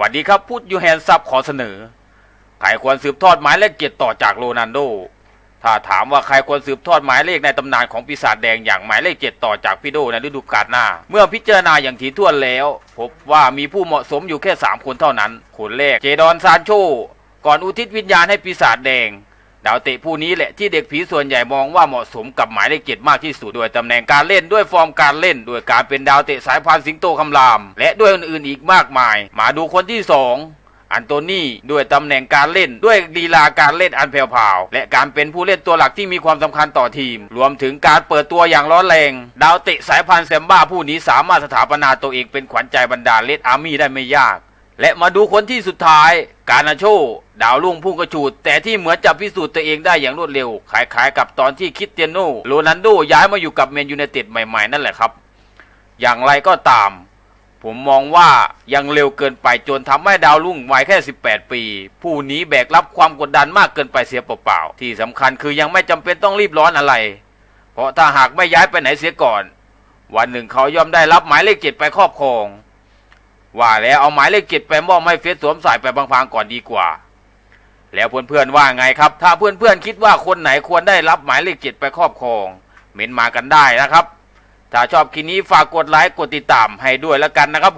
วัสดีครับพูดยูแฮนซับขอเสนอ ใครควรสืบทอดหมายเลขเกียรติต่อจากโรนัลโด ถ้าถามว่าใครควรสืบทอดหมายเลขในตำนานของปีศาจแดงอย่างหมายเลขเจ็ดต่อจากพี่โดในฤดูกาลหน้า เมื่อพิจารณาอย่างถี่ถ้วนแล้ว พบว่ามีผู้เหมาะสมอยู่แค่ 3 คนเท่านั้น คนแรกเจดอนซานโช ก่อนอุทิศวิญญาณให้ปีศาจแดง ดาวเตะผู้นี้แหละที่เด็กผีส่วนใหญ่มองว่าเหมาะสมกับหมายเลขเจ็ดมากที่สุดด้วยตำแหน่งการเล่นด้วยฟอร์มการเล่นด้วยการเป็นดาวเตะสายพันธุ์สิงโตคำราม และด้วยอื่นๆอีกมากมาย มาดูคนที่สองอันโตนี่ด้วยตำแหน่งการเล่นด้วยลีลาการเล่นอันแผ่วๆและการเป็นผู้เล่นตัวหลักที่มีความสำคัญต่อทีม รวมถึงการเปิดตัวอย่างร้อนแรง ดาวเตะสายพันธุ์แซมบ้าผู้นี้สามารถสถาปนาตัวเองเป็นขวัญใจบรรดาเลดอาร์มี่ได้ไม่ยาก และมาดูคนที่สุดท้าย การนาโช ดาวรุ่งพุ่งกระฉูด แต่ที่เหมือนจะพิสูจน์ตัวเองได้อย่างรวดเร็วคล้ายๆกับตอนที่คริสเตียโนโรนัลโดย้ายมาอยู่กับแมนยูไนเต็ดใหม่ๆ นั่นแหละครับ อย่างไรก็ตาม ผมมองว่ายังเร็วเกินไปจนทำให้ดาวรุ่งวัยแค่ 18 ปี ผู้นี้แบกรับความกดดันมากเกินไปเสียเปล่าๆที่สำคัญคือยังไม่จำเป็นต้องรีบร้อนอะไร เพราะถ้าหากไม่ย้ายไปไหนเสียก่อน วันหนึ่งเขาย่อมได้รับหมายเลขเจ็ดไปครอบครองว่าแล้วเอาหมายเลขเจ็ดไปมอบให้เฟสสวมใส่ไปบางๆก่อนดีกว่า แล้วเพื่อนๆว่าไงครับ ถ้าเพื่อนๆคิดว่าคนไหนควรได้รับหมายเลขเจ็ดไปครอบครองเม้นมากันได้นะครับ ถ้าชอบคลิปนี้ฝากกดไลค์กดติดตามให้ด้วยแล้วกันนะครับผม